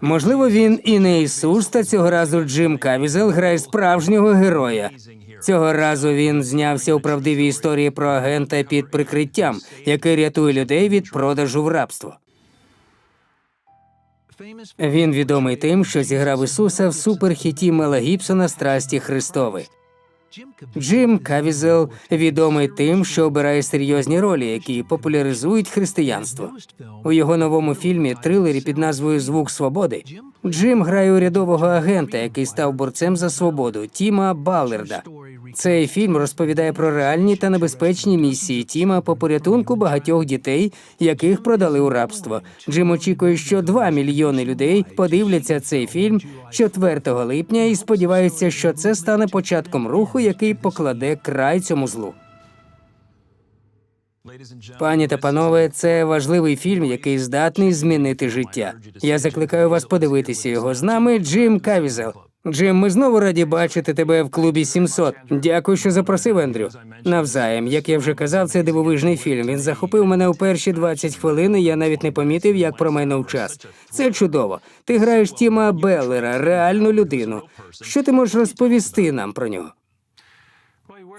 Можливо, він і не Ісус, та цього разу Джим Кавізел грає справжнього героя. Цього разу він знявся у правдивій історії про агента під прикриттям, який рятує людей від продажу в рабство. Він відомий тим, що зіграв Ісуса в суперхіті Мела Гібсона Страсті Христові. Джим Кавізел відомий тим, що обирає серйозні ролі, які популяризують християнство. У його новому фільмі трилері під назвою Звук свободи Джим грає урядового агента, який став борцем за свободу Тіма Баллерда. Цей фільм розповідає про реальні та небезпечні місії Тіма по порятунку багатьох дітей, яких продали у рабство. Джим очікує, що 2 мільйони людей подивляться цей фільм 4 липня і сподівається, що це стане початком руху, який покладе край цьому злу. Пані та панове, це важливий фільм, який здатний змінити життя. Я закликаю вас подивитися його з нами. Джим Кавізел. Джим, ми знову раді бачити тебе в клубі 700. Дякую, що запросив Ендрю. Навзаєм, як я вже казав, це дивовижний фільм. Він захопив мене у перші 20 хвилин. і Я навіть не помітив, як промайнув час. Це чудово. Ти граєш Тіма Беллера, реальну людину. Що ти можеш розповісти нам про нього?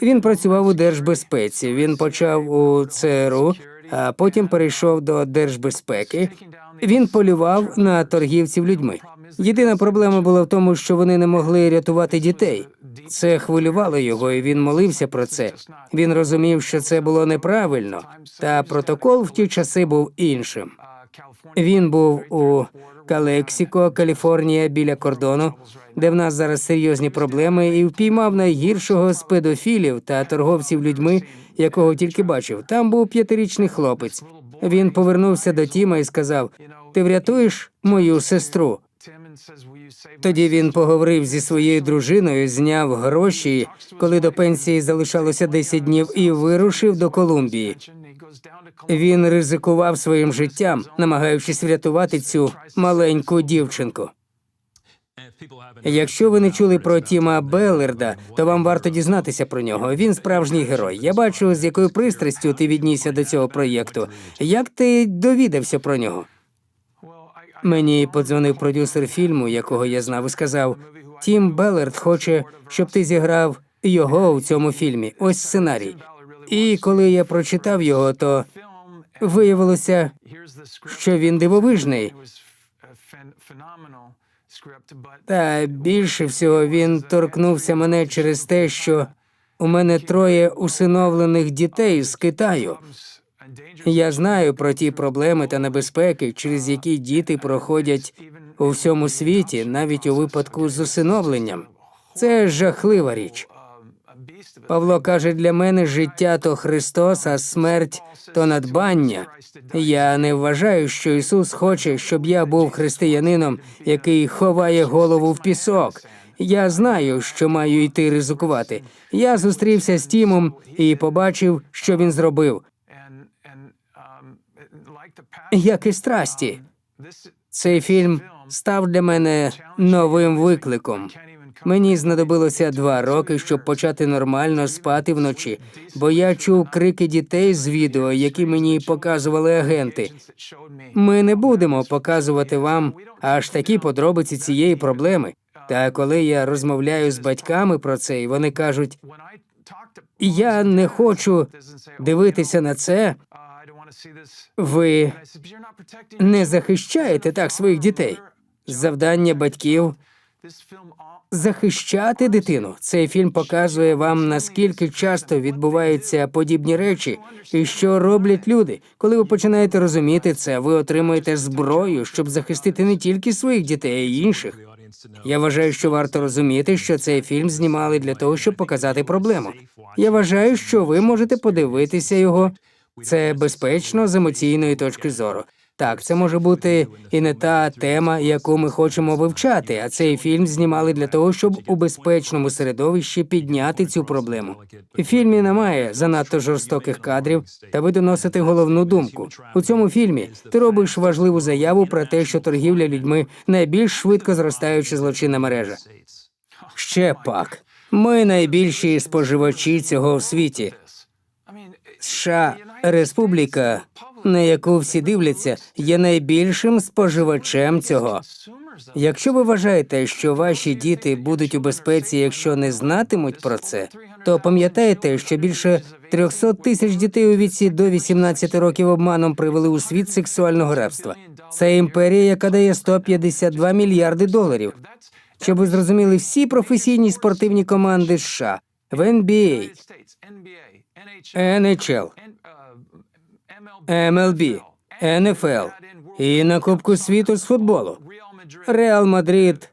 Він працював у держбезпеці. Він почав у ЦРУ, а потім перейшов до держбезпеки. Він полював на торгівців людьми. Єдина проблема була в тому, що вони не могли рятувати дітей. Це хвилювало його, і він молився про це. Він розумів, що це було неправильно, та протокол в ті часи був іншим. Він був у Калексіко, Каліфорнія, біля кордону, де в нас зараз серйозні проблеми, і впіймав найгіршого з педофілів та торговців людьми, якого тільки бачив. Там був п'ятирічний хлопець. Він повернувся до Тіма і сказав: Ти врятуєш мою сестру? Тоді він поговорив зі своєю дружиною, зняв гроші, коли до пенсії залишалося 10 днів, і вирушив до Колумбії. Він ризикував своїм життям, намагаючись врятувати цю маленьку дівчинку. Якщо ви не чули про Тіма Беллерда, то вам варто дізнатися про нього. Він справжній герой. Я бачу, з якою пристрастю ти віднісся до цього проєкту. Як ти довідався про нього? Мені подзвонив продюсер фільму, якого я знав, і сказав: Тім Беллерд хоче, щоб ти зіграв його у цьому фільмі. Ось сценарій. І коли я прочитав його, то виявилося, що він дивовижний. Та більше всього він торкнувся мене через те, що у мене троє усиновлених дітей з Китаю. Я знаю про ті проблеми та небезпеки, через які діти проходять у всьому світі, навіть у випадку з усиновленням. Це жахлива річ. Павло каже, для мене життя то Христос, а смерть то надбання. Я не вважаю, що Ісус хоче, щоб я був християнином, який ховає голову в пісок. Я знаю, що маю йти ризикувати. Я зустрівся з Тімом і побачив, що він зробив. Як і страсті. Цей фільм став для мене новим викликом. Мені знадобилося два роки, щоб почати нормально спати вночі, бо я чув крики дітей з відео, які мені показували агенти. Ми не будемо показувати вам аж такі подробиці цієї проблеми. Та коли я розмовляю з батьками про це, і вони кажуть, я не хочу дивитися на це. Ви не захищаєте так своїх дітей. Завдання батьків захищати дитину. Цей фільм показує вам наскільки часто відбуваються подібні речі, і що роблять люди. Коли ви починаєте розуміти це, ви отримуєте зброю, щоб захистити не тільки своїх дітей, а й інших. Я вважаю, що варто розуміти, що цей фільм знімали для того, щоб показати проблему. Я вважаю, що ви можете подивитися його. Це безпечно з емоційної точки зору. Так, це може бути і не та тема, яку ми хочемо вивчати. А цей фільм знімали для того, щоб у безпечному середовищі підняти цю проблему. У фільмі немає занадто жорстоких кадрів, та ви доносите головну думку. У цьому фільмі ти робиш важливу заяву про те, що торгівля людьми найбільш швидко зростаюча злочинна мережа. Ще пак. Ми найбільші споживачі цього в світі. США республіка на яку всі дивляться, є найбільшим споживачем цього. Якщо ви вважаєте, що ваші діти будуть у безпеці, якщо не знатимуть про це, то пам'ятаєте, що більше 300 тисяч дітей у віці до 18 років обманом привели у світ сексуального рабства. Це імперія, яка дає 152 мільярди доларів. Щоб ви зрозуміли, всі професійні спортивні команди США в NBA, NHL, MLB, NFL і на Кубку світу з футболу, Реал Мадрид,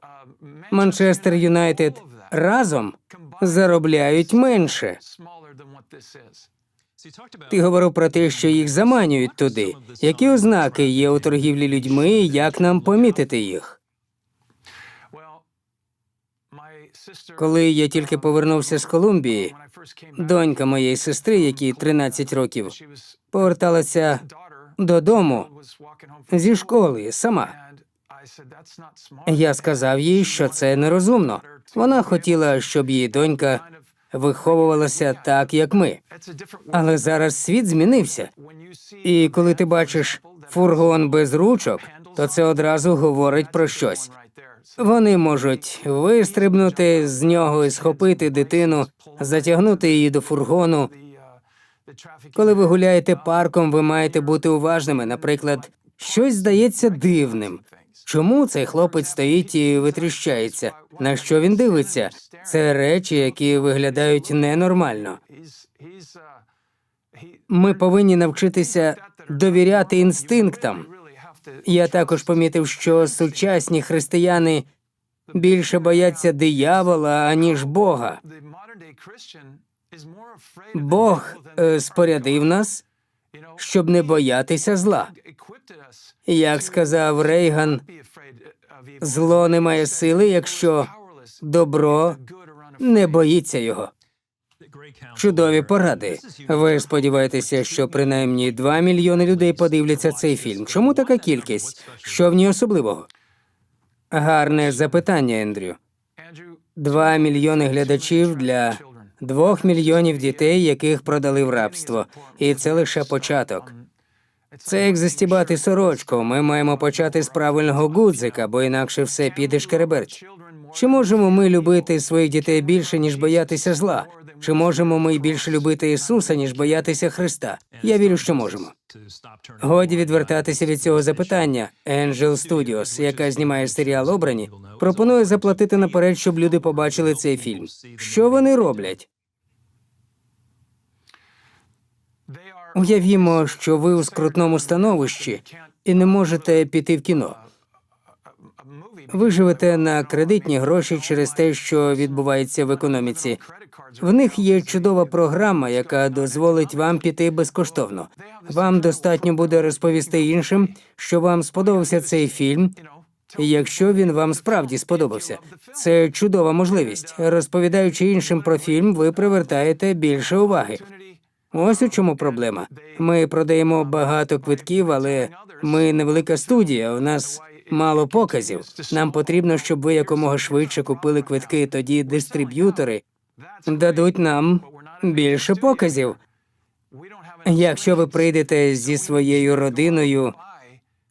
Манчестер Юнайтед разом заробляють менше. Ти говорив про те, що їх заманюють туди. Які ознаки є у торгівлі людьми, як нам помітити їх? Коли я тільки повернувся з Колумбії, донька моєї сестри, якій 13 років, поверталася додому зі школи сама. Я сказав їй, що це нерозумно. Вона хотіла, щоб її донька виховувалася так, як ми. Але зараз світ змінився. І коли ти бачиш фургон без ручок, то це одразу говорить про щось. Вони можуть вистрибнути з нього і схопити дитину, затягнути її до фургону. Коли ви гуляєте парком, ви маєте бути уважними. Наприклад, щось здається дивним. Чому цей хлопець стоїть і витріщається? На що він дивиться? Це речі, які виглядають ненормально. Ми повинні навчитися довіряти інстинктам. Я також помітив, що сучасні християни більше бояться диявола, аніж Бога. Бог е, спорядив нас, щоб не боятися зла. Як сказав Рейган, зло не має сили, якщо добро не боїться його. Чудові поради. Ви сподіваєтеся, що принаймні 2 мільйони людей подивляться цей фільм. Чому така кількість? Що в ній особливого? Гарне запитання, Ендрю. Два мільйони глядачів для двох мільйонів дітей, яких продали в рабство, і це лише початок. Це як застібати сорочку. Ми маємо почати з правильного гудзика, бо інакше все піде шкереберть. Чи можемо ми любити своїх дітей більше, ніж боятися зла? Чи можемо ми більше любити Ісуса, ніж боятися Христа? Я вірю, що можемо. Годі відвертатися від цього запитання. Angel Studios, яка знімає серіал Обрані, пропонує заплатити наперед, щоб люди побачили цей фільм. Що вони роблять? Уявімо, що ви у скрутному становищі і не можете піти в кіно. Ви живете на кредитні гроші через те, що відбувається в економіці. В них є чудова програма, яка дозволить вам піти безкоштовно. Вам достатньо буде розповісти іншим, що вам сподобався цей фільм. Якщо він вам справді сподобався, це чудова можливість. Розповідаючи іншим про фільм, ви привертаєте більше уваги. Ось у чому проблема. Ми продаємо багато квитків, але ми невелика студія. У нас мало показів. Нам потрібно, щоб ви якомога швидше купили квитки. Тоді дистриб'ютори дадуть нам більше показів. Якщо ви прийдете зі своєю родиною,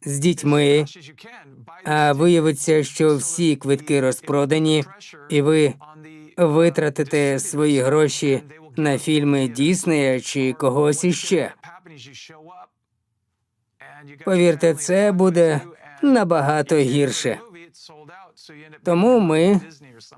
з дітьми, а виявиться, що всі квитки розпродані, і ви витратите свої гроші на фільми Діснея чи когось іще. Повірте, це буде набагато гірше. Тому ми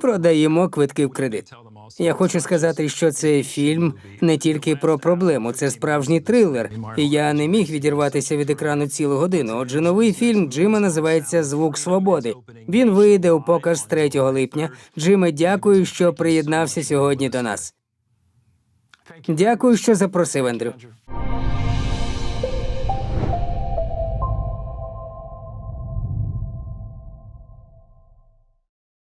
продаємо квитки в кредит. Я хочу сказати, що цей фільм не тільки про проблему, це справжній трилер. І я не міг відірватися від екрану цілу годину. Отже, новий фільм Джима називається Звук свободи. Він вийде у показ 3 липня. Джиме, дякую, що приєднався сьогодні до нас. Дякую, що запросив Ендрю.